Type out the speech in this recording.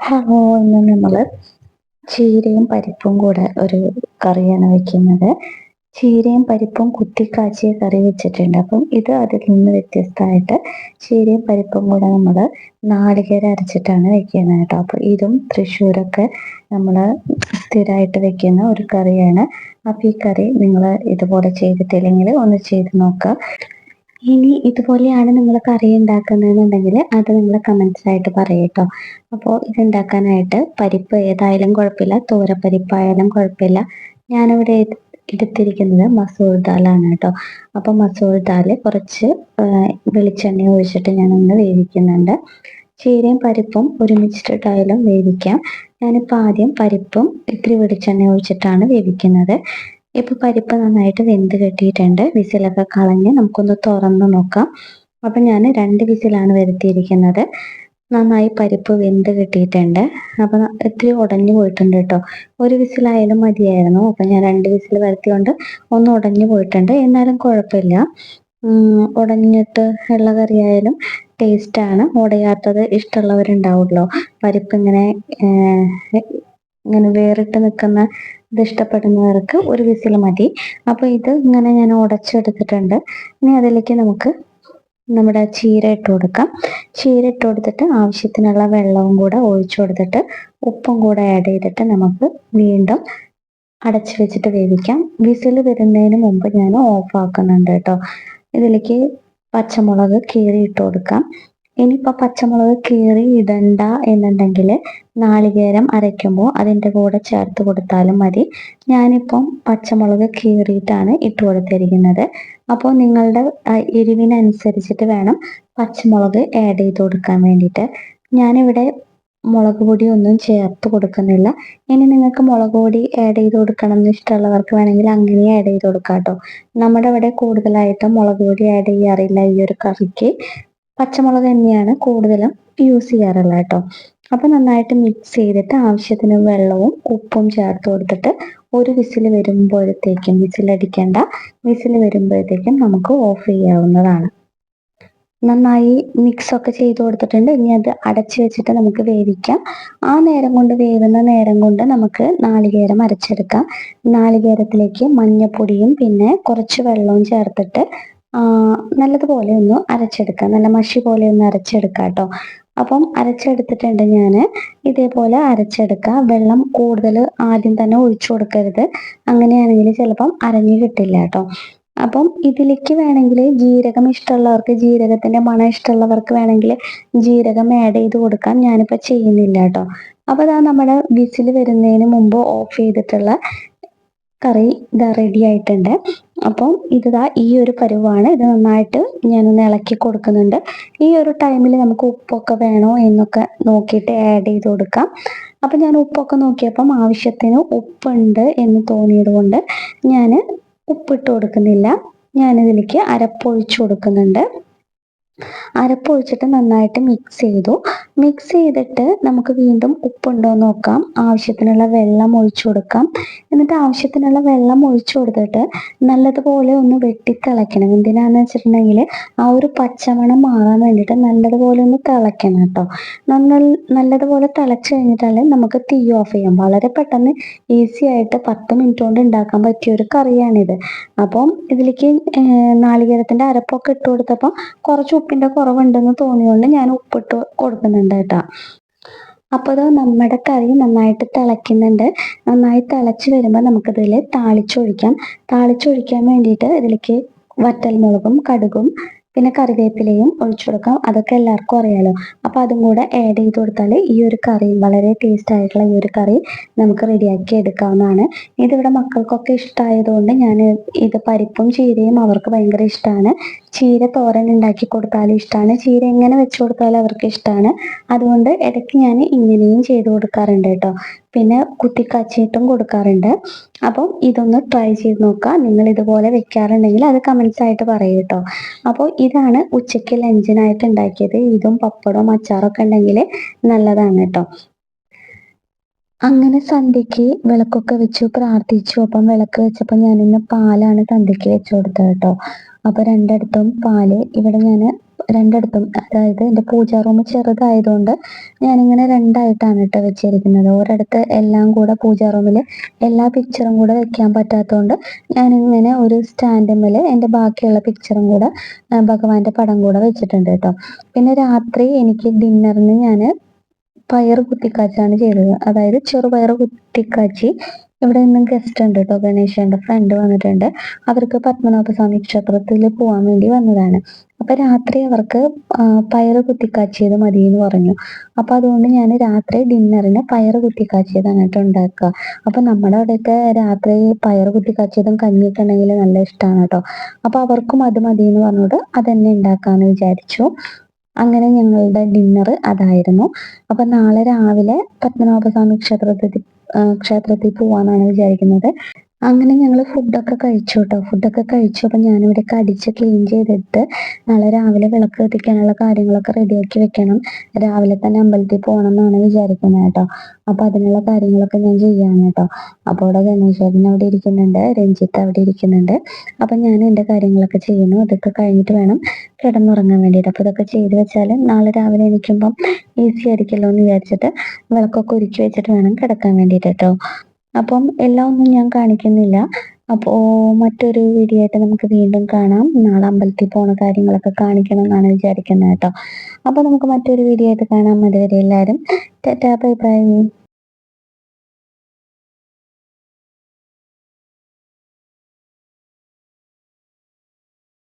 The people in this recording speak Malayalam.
ഹലോ ഇന്ന് നമ്മൾ ചീരയും പരിപ്പും കൂടെ ഒരു കറിയാണ് വെക്കുന്നത്. ചീരയും പരിപ്പും കുത്തിക്കാച്ചിയ കറി വെച്ചിട്ടുണ്ട്. അപ്പം ഇത് അതിൽ നിന്ന് വ്യത്യസ്തമായിട്ട് ചീരയും പരിപ്പും കൂടെ നമ്മൾ നാളികേര അരച്ചിട്ടാണ് വെക്കുന്നത് കേട്ടോ. അപ്പോൾ ഇതും തൃശ്ശൂരൊക്കെ നമ്മൾ സ്ഥിരമായിട്ട് വെക്കുന്ന ഒരു കറിയാണ്. അപ്പോൾ ഈ കറി നിങ്ങൾ ഇതുപോലെ ചെയ്തിട്ടില്ലെങ്കിൽ ഒന്ന് ചെയ്ത് നോക്കുക ഇനി ഇതുപോലെയാണ് നിങ്ങൾ കറി ഉണ്ടാക്കുന്നതെന്നുണ്ടെങ്കിൽ അത് നിങ്ങൾ കമൻസ് ആയിട്ട് പറയട്ടോ. അപ്പോൾ ഇതുണ്ടാക്കാനായിട്ട് പരിപ്പ് ഏതായാലും കുഴപ്പമില്ല തോരപ്പരിപ്പായാലും കുഴപ്പമില്ല. ഞാനിവിടെ എടുത്തിരിക്കുന്നത് മസൂർ ദാലാണ് കേട്ടോ. അപ്പോൾ മസൂർ ദാൽ കുറച്ച് വെളിച്ചെണ്ണ ഒഴിച്ചിട്ട് ഞാനൊന്ന് വേവിക്കുന്നുണ്ട്. ചീരയും പരിപ്പും ഒരുമിച്ചിട്ടായാലും വേവിക്കാം. ഞാനിപ്പോൾ ആദ്യം പരിപ്പും ഇത്തിരി വെളിച്ചെണ്ണ ഒഴിച്ചിട്ടാണ് വേവിക്കുന്നത്. ഇപ്പൊ പരിപ്പ് നന്നായിട്ട് വെന്ത് കെട്ടിയിട്ടുണ്ട്. വിസിലൊക്കെ കളഞ്ഞ് നമുക്കൊന്ന് തുറന്ന് നോക്കാം. അപ്പൊ ഞാൻ രണ്ട് വിസിലാണ് വരുത്തിയിരിക്കുന്നത്. നന്നായി പരിപ്പ് വെന്ത് കിട്ടിയിട്ടുണ്ട്. അപ്പൊ ഇത്തിരി ഉടഞ്ഞു പോയിട്ടുണ്ട് കേട്ടോ ഒരു വിസിലായാലും മതിയായിരുന്നു. അപ്പൊ ഞാൻ രണ്ട് വിസിൽ വരുത്തിയോണ്ട് ഒന്ന് ഉടഞ്ഞു പോയിട്ടുണ്ട്. എന്നാലും കുഴപ്പമില്ല. ഉടഞ്ഞിട്ട് ഉള്ള കറിയായാലും ആണ്. ഉടയാത്തത് ഇഷ്ടമുള്ളവരുണ്ടാവുമല്ലോ പരിപ്പ് ഇങ്ങനെ ഇങ്ങനെ വേറിട്ട് നിൽക്കുന്ന ഇത് ഇഷ്ടപ്പെടുന്നവർക്ക് ഒരു വിസിൽ മതി. അപ്പോൾ ഇത് ഇങ്ങനെ ഞാൻ ഉടച്ചെടുത്തിട്ടുണ്ട്. ഇനി അതിലേക്ക് നമുക്ക് നമ്മുടെ ചീര ഇട്ട് കൊടുക്കാം. ചീര ഇട്ട് കൊടുത്തിട്ട് ആവശ്യത്തിനുള്ള വെള്ളവും കൂടെ ഒഴിച്ചു കൊടുത്തിട്ട് ഉപ്പും കൂടെ ആഡ് ചെയ്തിട്ട് നമുക്ക് വീണ്ടും അടച്ചു വെച്ചിട്ട് വേവിക്കാം. വിസിൽ വരുന്നതിന് മുമ്പ് ഞാൻ ഓഫ് ആക്കുന്നുണ്ട് കേട്ടോ. ഇതിലേക്ക് പച്ചമുളക് കീറി ഇട്ട് കൊടുക്കാം. ഇനിയിപ്പോൾ പച്ചമുളക് കീറി ഇടണ്ട എന്നുണ്ടെങ്കിൽ നാളികേരം അരയ്ക്കുമ്പോൾ അതിന്റെ കൂടെ ചേർത്ത് കൊടുത്താലും മതി. ഞാനിപ്പം പച്ചമുളക് കീറിയിട്ടാണ് ഇട്ട് കൊടുത്തിരിക്കുന്നത്. അപ്പോൾ നിങ്ങളുടെ എരിവിനനുസരിച്ചിട്ട് വേണം പച്ചമുളക് ആഡ് ചെയ്ത് കൊടുക്കാൻ വേണ്ടിയിട്ട്. ഞാനിവിടെ മുളക് പൊടി ഒന്നും ചേർത്ത് കൊടുക്കുന്നില്ല. ഇനി നിങ്ങൾക്ക് മുളക് പൊടി ആഡ് ചെയ്ത് കൊടുക്കണം എന്ന് ഇഷ്ടമുള്ളവർക്ക് വേണമെങ്കിൽ അങ്ങനെ ആഡ് ചെയ്ത് കൊടുക്കാം കേട്ടോ നമ്മുടെ ഇവിടെ കൂടുതലായിട്ടും മുളക് പൊടി ആഡ് ചെയ്യാറില്ല ഈ ഒരു കറിക്ക്. പച്ചമുളക് തന്നെയാണ് കൂടുതലും യൂസ് ചെയ്യാറുള്ളത് കേട്ടോ. അപ്പോൾ നന്നായിട്ട് മിക്സ് ചെയ്തിട്ട് ആവശ്യത്തിന് വെള്ളവും ഉപ്പും ചേർത്ത് കൊടുത്തിട്ട് ഒരു വിസിൽ വരുമ്പോഴത്തേക്കും വിസിലടിക്കേണ്ട വിസിൽ വരുമ്പോഴത്തേക്കും നമുക്ക് ഓഫ് ചെയ്യാവുന്നതാണ്. നന്നായി മിക്സ് ഒക്കെ ചെയ്ത് കൊടുത്തിട്ടുണ്ട്. ഇനി അത് അടച്ചു വെച്ചിട്ട് നമുക്ക് വേവിക്കാം. ആ നേരം കൊണ്ട് വേവുന്ന നേരം കൊണ്ട് നമുക്ക് നാളികേരം അരച്ചെടുക്കാം. നാളികേരത്തിലേക്ക് മഞ്ഞപ്പൊടിയും പിന്നെ കുറച്ച് വെള്ളവും ചേർത്തിട്ട് നല്ലതുപോലെ ഒന്ന് അരച്ചെടുക്കാം. നല്ല മഷി പോലെ ഒന്ന് അരച്ചെടുക്കാം കേട്ടോ അപ്പം അരച്ചെടുത്തിട്ടുണ്ട് ഞാൻ ഇതേപോലെ അരച്ചെടുക്കുക വെള്ളം കൂടുതൽ ആദ്യം തന്നെ ഒഴിച്ചു കൊടുക്കരുത്. അങ്ങനെയാണെങ്കിൽ ചിലപ്പം അരഞ്ഞു കിട്ടില്ല കേട്ടോ അപ്പം ഇതിലേക്ക് വേണമെങ്കിൽ ജീരകം ഇഷ്ടമുള്ളവർക്ക് ജീരകത്തിന്റെ മണം ഇഷ്ടമുള്ളവർക്ക് വേണമെങ്കിൽ ജീരകം ആഡ് ചെയ്ത് കൊടുക്കാം. ഞാനിപ്പോൾ ചെയ്യുന്നില്ല കേട്ടോ അപ്പോൾ അതാ നമ്മുടെ വിസിൽ വരുന്നതിന് മുമ്പ് ഓഫ് ചെയ്തിട്ടുള്ള കറി ഇതാ റെഡി ആയിട്ടുണ്ട്. അപ്പം ഇതാ ഈ ഒരു പരുവാണ്. ഇത് നന്നായിട്ട് ഞാനൊന്ന് ഇളക്കി കൊടുക്കുന്നുണ്ട്. ഈ ഒരു ടൈമിൽ നമുക്ക് ഉപ്പൊക്കെ വേണോ എന്നൊക്കെ നോക്കിയിട്ട് ആഡ് ചെയ്ത് കൊടുക്കാം. അപ്പം ഞാൻ ഉപ്പൊക്കെ നോക്കിയപ്പം ആവശ്യത്തിന് ഉപ്പുണ്ട് എന്ന് തോന്നിയത് കൊണ്ട് ഞാൻ ഉപ്പിട്ട് കൊടുക്കുന്നില്ല. ഞാനിതിലേക്ക് അരപ്പൊഴിച്ചു കൊടുക്കുന്നുണ്ട്. അരപ്പൊഴിച്ചിട്ട് നന്നായിട്ട് മിക്സ് ചെയ്തു. മിക്സ് ചെയ്തിട്ട് നമുക്ക് വീണ്ടും ഉപ്പുണ്ടോ എന്ന് നോക്കാം. ആവശ്യത്തിനുള്ള വെള്ളം ഒഴിച്ചു കൊടുക്കാം. എന്നിട്ട് ആവശ്യത്തിനുള്ള വെള്ളം ഒഴിച്ചു കൊടുത്തിട്ട് നല്ലതുപോലെ ഒന്ന് വെട്ടിത്തിളയ്ക്കണം. എന്തിനാന്ന് വെച്ചിട്ടുണ്ടെങ്കിൽ ആ ഒരു പച്ചമണം മാറാൻ വേണ്ടിയിട്ട് നല്ലതുപോലെ ഒന്ന് തിളയ്ക്കണം കേട്ടോ. നന്ന നല്ലതുപോലെ തിളച്ച് കഴിഞ്ഞിട്ടാൽ നമുക്ക് തീ ഓഫ് ചെയ്യാം. വളരെ പെട്ടെന്ന് ഈസി ആയിട്ട് പത്ത് മിനിറ്റ് കൊണ്ട് ഉണ്ടാക്കാൻ പറ്റിയ ഒരു കറിയാണിത്. അപ്പം ഇതിലേക്ക് നാളികേരത്തിന്റെ അരപ്പൊക്കെ ഇട്ട് കൊടുത്തപ്പോൾ കുറച്ച് ഉപ്പിന്റെ കുറവുണ്ടെന്ന് തോന്നിയോണ്ട് ഞാൻ ഉപ്പിട്ട് കൊടുക്കുന്നുണ്ട്. കേട്ടോ അപ്പോൾ അത് നമ്മുടെ കറി നന്നായിട്ട് തിളയ്ക്കുന്നുണ്ട്. നന്നായി തിളച്ച് വരുമ്പോൾ നമുക്കിതിൽ താളിച്ചൊഴിക്കാം. താളിച്ചൊഴിക്കാൻ വേണ്ടിയിട്ട് ഇതിലേക്ക് വറ്റൽമുളകും കടുകും പിന്നെ കറിവേപ്പിലയും ഒഴിച്ചു കൊടുക്കാം. അതൊക്കെ എല്ലാവർക്കും അറിയാലോ. അപ്പോൾ അതും കൂടെ ആഡ് ചെയ്ത് കൊടുത്താൽ ഈ ഒരു കറി വളരെ ടേസ്റ്റ് ആയിട്ടുള്ള ഈ ഒരു കറി നമുക്ക് റെഡിയാക്കി എടുക്കാവുന്നതാണ്. ഇതിവിടെ മക്കൾക്കൊക്കെ ഇഷ്ടമായതുകൊണ്ട് ഞാൻ ഇത് പരിപ്പും ചീരയും അവർക്ക് ഭയങ്കര ഇഷ്ടമാണ് ചീര തോരൻ ഉണ്ടാക്കി കൊടുത്താലും ഇഷ്ടമാണ് ചീര എങ്ങനെ വെച്ച് കൊടുത്താലും അവർക്ക് ഇഷ്ടമാണ് അതുകൊണ്ട് ഇടയ്ക്ക് ഞാൻ ഇങ്ങനെയും ചെയ്ത് കൊടുക്കാറുണ്ട് കേട്ടോ. പിന്നെ കുത്തിക്കാച്ചിയിട്ടും കൊടുക്കാറുണ്ട്. അപ്പം ഇതൊന്ന് ട്രൈ ചെയ്ത് നോക്കുക നിങ്ങൾ ഇതുപോലെ വെക്കാറുണ്ടെങ്കിൽ അത് കമൻസ് ആയിട്ട് പറയൂ കേട്ടോ. അപ്പോൾ ഇതാണ് ഉച്ചയ്ക്ക് ലഞ്ചിനായിട്ട് ഉണ്ടാക്കിയത്. ഇതും പപ്പടവും അച്ചാറൊക്കെ ഉണ്ടെങ്കിൽ നല്ലതാണ് കേട്ടോ. അങ്ങനെ സന്ധ്യക്ക് വിളക്കൊക്കെ വെച്ചു പ്രാർത്ഥിച്ചു. അപ്പം വിളക്ക് വെച്ചപ്പോൾ ഞാനിന്ന് പാലാണ് സന്ധ്യക്ക് വെച്ചു കൊടുത്തത് കേട്ടോ. അപ്പോൾ രണ്ടിടത്തും പാൽ. ഇവിടെ ഞാൻ രണ്ടിടത്തും അതായത് എന്റെ പൂജാ റൂം ചെറുതായതുകൊണ്ട് ഞാനിങ്ങനെ രണ്ടായിട്ടാണ് കേട്ടോ വെച്ചിരിക്കുന്നത്. ഒരിടത്ത് എല്ലാം കൂടെ പൂജാ റൂമിൽ എല്ലാ പിക്ചറും കൂടെ വെക്കാൻ പറ്റാത്തതുകൊണ്ട് ഞാനിങ്ങനെ ഒരു സ്റ്റാൻഡിന്മേൽ എന്റെ ബാക്കിയുള്ള പിക്ചറും കൂടെ ഭഗവാന്റെ പടം കൂടെ വെച്ചിട്ടുണ്ട് കേട്ടോ. പിന്നെ രാത്രി എനിക്ക് ഡിന്നറിന് ഞാൻ പയർ കുത്തിക്കാച്ചാണ് ചെയ്തത്. അതായത് ചെറുപയർ കുത്തിക്കാച്ചി ഇവിടെ നിന്നും ഗസ്റ്റ് ഉണ്ട് കേട്ടോ ഗണേശന്റെ ഫ്രണ്ട് വന്നിട്ടുണ്ട്. അവർക്ക് പത്മനാഭസ്വാമി ക്ഷേത്രത്തിൽ പോകാൻ വേണ്ടി വന്നതാണ്. അപ്പൊ രാത്രി അവർക്ക് പയർ കുത്തിക്കാച്ചിയത് മതി എന്ന് പറഞ്ഞു. അപ്പൊ അതുകൊണ്ട് ഞാൻ രാത്രി ഡിന്നറിന് പയർ കുത്തിക്കാച്ചിയതാണ് കേട്ടോ ഉണ്ടാക്കുക. അപ്പൊ നമ്മുടെ അവിടെയൊക്കെ രാത്രി പയർ കുത്തിക്കാച്ചിയതും കഞ്ഞിയൊക്കെ ഉണ്ടെങ്കിൽ നല്ല ഇഷ്ടമാണ് കേട്ടോ അപ്പൊ അവർക്കും അത് മതി എന്ന് പറഞ്ഞോണ്ട് അതന്നെ ഉണ്ടാക്കാന്ന് വിചാരിച്ചു. അങ്ങനെ ഞങ്ങളുടെ ഡിന്നർ അതായിരുന്നു. അപ്പൊ നാളെ രാവിലെ പത്മനാഭസ്വാമി ക്ഷേത്രത്തിൽ ക്ഷേത്രത്തിൽ പോവാന്നാണ് വിചാരിക്കുന്നത്. അങ്ങനെ ഞങ്ങൾ ഫുഡൊക്കെ കഴിച്ചു കേട്ടോ ഫുഡൊക്കെ കഴിച്ചു. അപ്പം ഞാനിവിടെ കടിച്ച് ക്ലീൻ ചെയ്തിട്ട് നാളെ രാവിലെ വിളക്ക് കത്തിക്കാനുള്ള കാര്യങ്ങളൊക്കെ റെഡിയാക്കി വെക്കണം. രാവിലെ തന്നെ അമ്പലത്തിൽ പോകണം എന്നാണ് വിചാരിക്കുന്നത് കേട്ടോ. അപ്പം അതിനുള്ള കാര്യങ്ങളൊക്കെ ഞാൻ ചെയ്യാണ് കേട്ടോ. അപ്പോൾ അവിടെ ഗണേശേട്ടൻ അവിടെ ഇരിക്കുന്നുണ്ട്. രഞ്ജിത്ത് അവിടെ ഇരിക്കുന്നുണ്ട്. അപ്പം ഞാൻ എന്റെ കാര്യങ്ങളൊക്കെ ചെയ്യുന്നു. അതൊക്കെ കഴിഞ്ഞിട്ട് വേണം കിടന്നുറങ്ങാൻ വേണ്ടിയിട്ട്. അപ്പം ഇതൊക്കെ ചെയ്ത് വെച്ചാൽ നാളെ രാവിലെ എണീക്കുമ്പം ഈസി ആയിരിക്കുമല്ലോ എന്ന് വിചാരിച്ചിട്ട് വിളക്കൊക്കെ ഒരുക്കി വെച്ചിട്ട് വേണം കിടക്കാൻ വേണ്ടിയിട്ട് കേട്ടോ. അപ്പം എല്ലാം ഒന്നും ഞാൻ കാണിക്കുന്നില്ല. അപ്പോൾ മറ്റൊരു വീഡിയോ ആയിട്ട് നമുക്ക് വീണ്ടും കാണാം. നാളെ അമ്പലത്തിൽ പോണ കാര്യങ്ങളൊക്കെ കാണിക്കണം എന്നാണ് വിചാരിക്കുന്നത് കേട്ടോ. അപ്പൊ നമുക്ക് മറ്റൊരു വീഡിയോ ആയിട്ട് കാണാം. അതുവരെ എല്ലാവരും ടാറ്റാ ബൈ ബൈ.